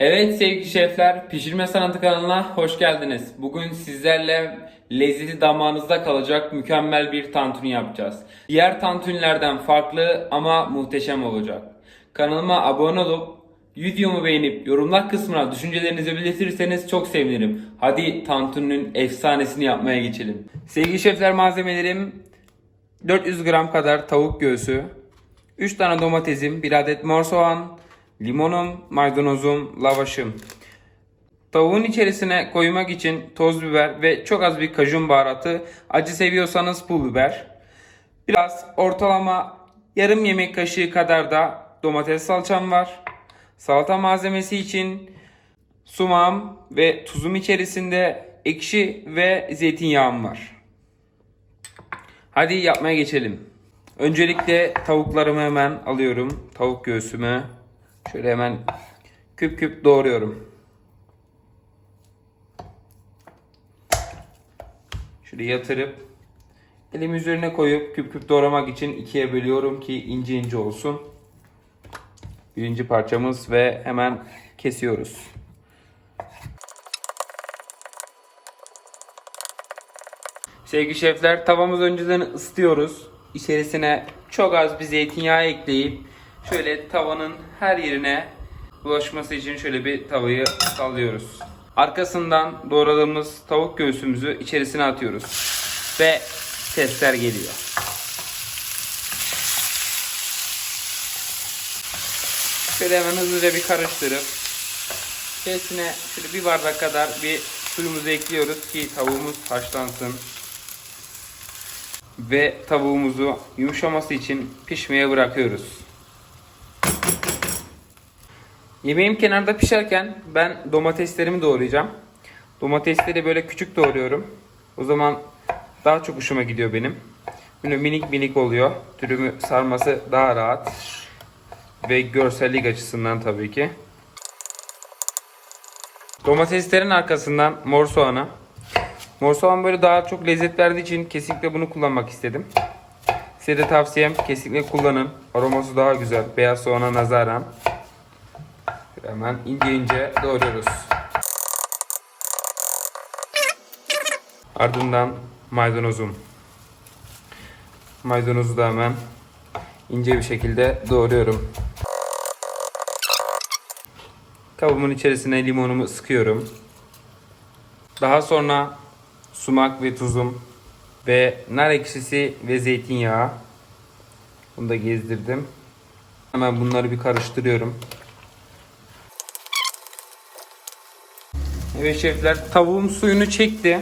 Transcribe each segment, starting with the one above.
Evet sevgili şefler, Pişirme Sanatı kanalına hoş geldiniz. Bugün sizlerle lezzeti damağınızda kalacak mükemmel bir tantuni yapacağız. Diğer tantunilerden farklı ama muhteşem olacak. Kanalıma abone olup videomu beğenip yorumlar kısmına düşüncelerinizi belirtirseniz çok sevinirim. Hadi tantuninin efsanesini yapmaya geçelim. Sevgili şefler malzemelerim 400 gram kadar tavuk göğsü, 3 tane domatesim, 1 adet mor soğan, limonum, maydanozum, lavaşım. Tavuğun içerisine koymak için toz biber ve çok az bir kajun baharatı, acı seviyorsanız pul biber. Biraz ortalama yarım yemek kaşığı kadar da domates salçam var. Salata malzemesi için sumağım ve tuzum içerisinde ekşi ve zeytinyağım var. Hadi yapmaya geçelim. Öncelikle tavuklarımı hemen alıyorum. Tavuk göğsümü şöyle hemen küp küp doğruyorum. Şöyle yatırıp elim üzerine koyup küp küp doğramak için ikiye bölüyorum ki ince ince olsun. Birinci parçamız ve hemen kesiyoruz. Sevgili şefler tavamızı önceden ısıtıyoruz. İçerisine çok az bir zeytinyağı ekleyip şöyle tavanın her yerine bulaşması için şöyle bir tavayı sallıyoruz. Arkasından doğradığımız tavuk göğsümüzü içerisine atıyoruz. Ve testler geliyor. Şöyle hemen hızlıca bir karıştırıp içerisine şöyle bir bardak kadar bir suyumuzu ekliyoruz ki tavuğumuz haşlansın ve tavuğumuzu yumuşaması için pişmeye bırakıyoruz. Yemeğim kenarda pişerken ben domateslerimi doğrayacağım. Domatesleri böyle küçük doğruyorum. O zaman daha çok hoşuma gidiyor benim. Böyle minik minik oluyor. Dürümü sarması daha rahat. Ve görsellik açısından tabii ki. Domateslerin arkasından mor soğanı, Mor soğan böyle daha çok lezzet verdiği için kesinlikle bunu kullanmak istedim. Size de tavsiyem kesinlikle kullanın. Aroması daha güzel. Beyaz soğana nazaran. Hemen ince ince doğruyoruz. Ardından maydanozum. Maydanozu da hemen ince bir şekilde doğruyorum. Kabımın içerisine limonumu sıkıyorum. Daha sonra sumak ve tuzum ve nar ekşisi ve zeytinyağı. Bunu da gezdirdim. Hemen bunları bir karıştırıyorum. Evet şefler tavuğum suyunu çekti.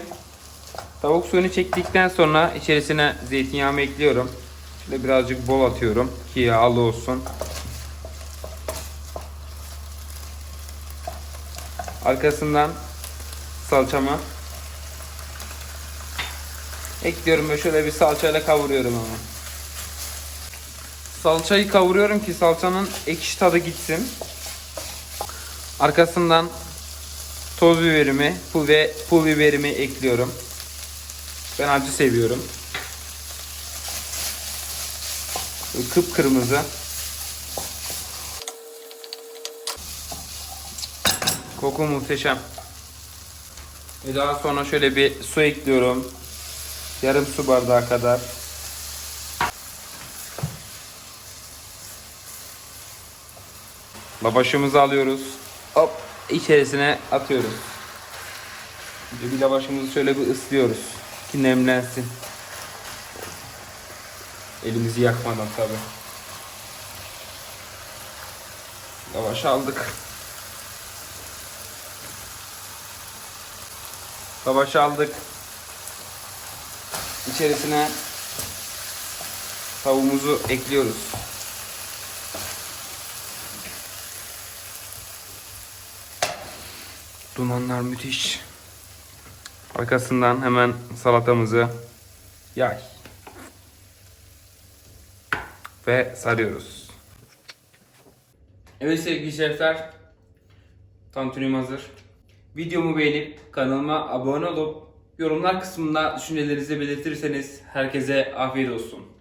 Tavuk suyunu çektikten sonra içerisine zeytinyağımı ekliyorum. Şöyle birazcık bol atıyorum ki yağlı olsun. Arkasından salçamı ekliyorum ve şöyle bir salçayla kavuruyorum ama. Salçayı kavuruyorum ki salçanın ekşi tadı gitsin. Arkasından toz biberimi pul ve pul biberimi ekliyorum. Ben acı seviyorum. Böyle kıpkırmızı. Koku muhteşem. Ve daha sonra şöyle bir su ekliyorum. Yarım su bardağı kadar. Lavaşımızı alıyoruz. Hop içerisine atıyoruz. Bir lavaşımızı şöyle bir ıslıyoruz ki nemlensin. Elimizi yakmadan tabi. Lavaş aldık. Lavaş aldık. İçerisine tavuğumuzu ekliyoruz. Dumanlar müthiş. Arkasından hemen salatamızı yay. Ve sarıyoruz. Evet sevgili şefler. Tantunim hazır. Videomu beğenip kanalıma abone olup yorumlar kısmında düşüncelerinizi belirtirseniz herkese afiyet olsun.